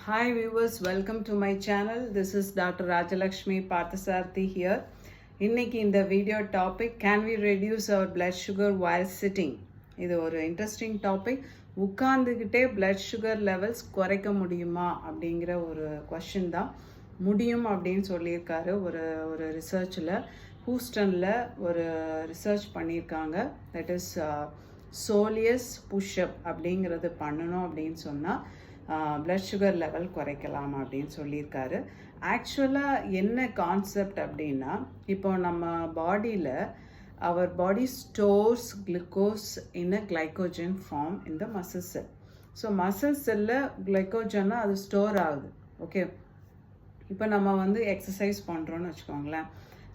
Hi viewers, welcome to my channel. This is Dr. Rajalakshmi Parthasarthi here. இன்னைக்கு இந்த video topic can we reduce our blood sugar while sitting இது ஒரு interesting topic உட்கார்ந்துக்கிட்டே blood sugar levels குறைக்க முடியுமா அப்படிங்கிற ஒரு கொஷின் தான் முடியும் அப்படின்னு சொல்லியிருக்காரு ஒரு ஒரு ரிசர்ச்சில் ஹூஸ்டனில் ஒரு ரிசர்ச் பண்ணியிருக்காங்க தட் இஸ் சோலியஸ் புஷ்அப் அப்படிங்கிறது பண்ணணும் அப்படின்னு சொன்னால் பிளட் சுகர் லெவல் குறைக்கலாம் அப்படின்னு சொல்லியிருக்காரு. ஆக்சுவலாக என்ன கான்செப்ட் அப்படின்னா இப்போ நம்ம பாடியில் our body stores glucose in uh glycogen form இந்த மசில் செல் ஸோ மசில் செல்லில் கிளைக்கோஜன்னா அது ஸ்டோர் ஆகுது. ஓகே இப்போ நம்ம வந்து எக்ஸசைஸ் பண்ணுறோன்னு வச்சுக்கோங்களேன்.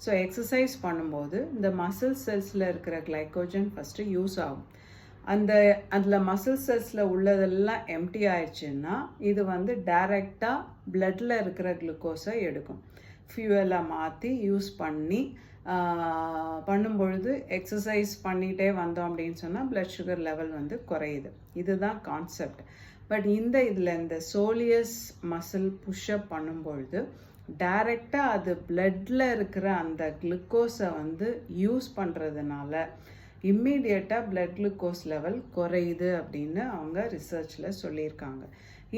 ஸோ எக்ஸசைஸ் பண்ணும்போது இந்த மசில் செல்ஸில் இருக்கிற கிளைக்கோஜன் ஃபஸ்ட்டு யூஸ் ஆகும். அந்த அதில் மசில் செல்ஸில் உள்ளதெல்லாம் எம்டி ஆயிடுச்சுன்னா இது வந்து டைரெக்டாக பிளட்டில் இருக்கிற குளுக்கோஸை எடுக்கும். ஃபியூவலாக மாற்றி யூஸ் பண்ணி பண்ணும்பொழுது எக்ஸசைஸ் பண்ணிகிட்டே வந்தோம் அப்படின்னு சொன்னால் பிளட் சுகர் லெவல் வந்து குறையுது. இதுதான் கான்செப்ட் பட் இந்த இதில் இந்த சோலியஸ் மசில் புஷ்அப் பண்ணும்பொழுது டைரெக்டாக அது பிளட்டில் இருக்கிற அந்த குளுக்கோஸை வந்து யூஸ் பண்ணுறதுனால இம்மீடியட்டாக பிளட் குளுக்கோஸ் லெவல் குறையுது அப்படின்னு அவங்க ரிசர்ச்சில் சொல்லியிருக்காங்க.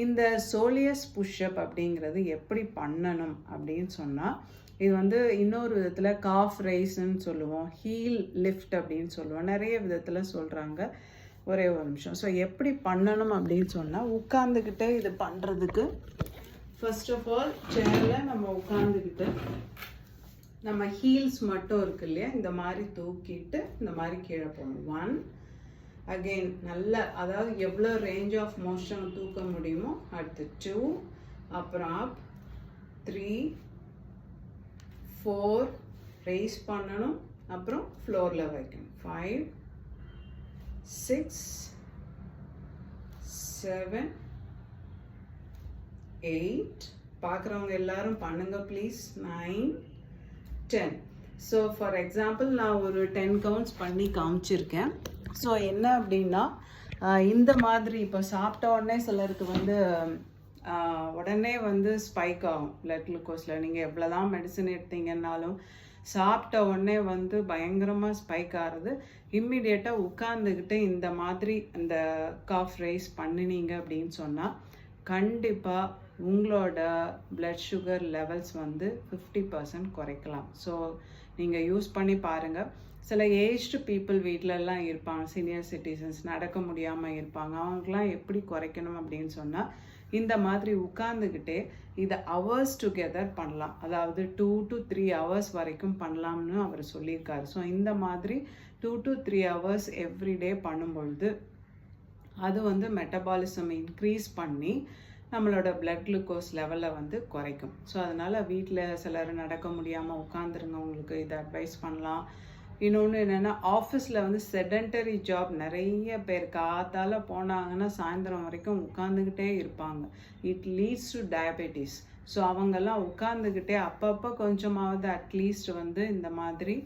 இந்த சோலியஸ் புஷ்அப் அப்படிங்கிறது எப்படி பண்ணணும் அப்படின்னு சொன்னால் இது வந்து இன்னொரு விதத்தில் காஃப் ரைஸ்ன்னு சொல்லுவோம் ஹீல் லிஃப்ட் அப்படின்னு சொல்லுவோம். நிறைய விதத்தில் சொல்கிறாங்க ஒரே ஒரு நிமிஷம். ஸோ எப்படி பண்ணணும் அப்படின்னு சொன்னால் உட்காந்துக்கிட்டே இது பண்ணுறதுக்கு ஃபர்ஸ்ட் ஆஃப் ஆல் சேரில் நம்ம உட்காந்துக்கிட்டு நம்ம ஹீல்ஸ் மட்டும் இருக்கு இல்லையா? இந்த மாதிரி தூக்கிட்டு இந்த மாதிரி கீழே போகணும். ஒன் அகெயின் நல்ல அதாவது எவ்வளோ ரேஞ்ச் ஆஃப் மோஷன் தூக்க முடியுமோ அடுத்து டூ அப்புறம் அப் த்ரீ ஃபோர் ரைஸ் பண்ணணும். அப்புறம் ஃப்ளோரில் வைக்கணும். ஃபைவ் சிக்ஸ் செவன் எயிட் பார்க்குறவங்க எல்லாரும் பண்ணுங்க please nine ten so for example நான் ஒரு டென் கவுண்ட்ஸ் பண்ணி காமிச்சிருக்கேன். ஸோ என்ன அப்படின்னா இந்த மாதிரி இப்போ சாப்பிட்ட உடனே சிலருக்கு வந்து உடனே வந்து ஸ்பைக் ஆகும். பிளட் குளுக்கோஸில் நீங்கள் எவ்வளோ தான் மெடிசன் எடுத்தீங்கன்னாலும் சாப்பிட்ட உடனே வந்து பயங்கரமாக ஸ்பைக் ஆகிறது. இம்மிடியேட்டாக உட்காந்துக்கிட்டு இந்த மாதிரி இந்த காஃப் ரைஸ் பண்ணினீங்க அப்படின்னு சொன்னால் கண்டிப்பாக உங்களோட பிளட் சுகர் லெவல்ஸ் வந்து ஃபிஃப்டி பர்சன்ட் குறைக்கலாம். ஸோ நீங்கள் யூஸ் பண்ணி பாருங்கள் சில ஏஜ்டு பீப்புள் வீட்டிலலாம் இருப்பாங்க. சீனியர் சிட்டிசன்ஸ் நடக்க முடியாமல் இருப்பாங்க. அவங்களுக்குலாம் எப்படி குறைக்கணும் அப்படின்னு சொன்னால் இந்த மாதிரி உட்காந்துக்கிட்டே இதை ஹவர்ஸ் டுகெதர் பண்ணலாம். அதாவது டூ டு த்ரீ ஹவர்ஸ் வரைக்கும் பண்ணலாம்னு அவர் சொல்லியிருக்காரு. ஸோ இந்த மாதிரி two to three hours every day பண்ணும்பொழுது அது வந்து மெட்டபாலிசம் இன்க்ரீஸ் பண்ணி நம்மளோட பிளட் குளுக்கோஸ் லெவலை வந்து குறைக்கும். ஸோ அதனால் வீட்டில் சிலர் நடக்க முடியாமல் உட்காந்துருங்க உங்களுக்கு இதை அட்வைஸ் பண்ணலாம். இன்னொன்று என்னென்னா ஆஃபீஸில் வந்து செடென்டரி ஜாப் நிறைய பேர் காத்தால போனாங்கன்னா சாயந்தரம் வரைக்கும் உட்காந்துக்கிட்டே இருப்பாங்க. It leads to diabetes so அவங்கெல்லாம் உட்காந்துக்கிட்டே அப்பப்போ கொஞ்சமாவது அட்லீஸ்ட் வந்து இந்த மாதிரி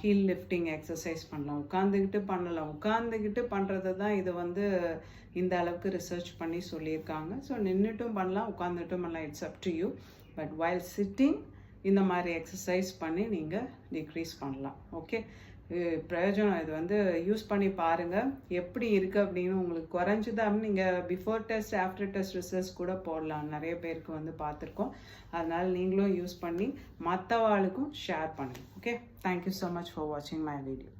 ஹீல் லிஃப்டிங் எக்ஸசைஸ் பண்ணலாம். உட்காந்துக்கிட்டு பண்ணலாம். உட்காந்துக்கிட்டு பண்ணுறது தான் இது வந்து இந்த அளவுக்கு ரிசர்ச் பண்ணி சொல்லியிருக்காங்க. ஸோ நின்றுட்டும் பண்ணலாம் உட்காந்துட்டும் பண்ணலாம். It's up to you but while sitting இந்த மாதிரி எக்ஸசைஸ் பண்ணி நீங்கள் டிக்ரீஸ் பண்ணலாம். ஓகே பிரயோஜனம். இது வந்து யூஸ் பண்ணி பாருங்கள் எப்படி இருக்குது அப்படின்னு உங்களுக்கு குறைஞ்சுது அப்படின்னு நீங்கள் before test after test results கூட போடலாம். நிறைய பேருக்கு வந்து பார்த்துருக்கோம். அதனால் நீங்களும் யூஸ் பண்ணி மற்றவாளுக்கும் ஷேர் பண்ணுங்கள் okay thank you so much for வாட்சிங் மை வீடியோ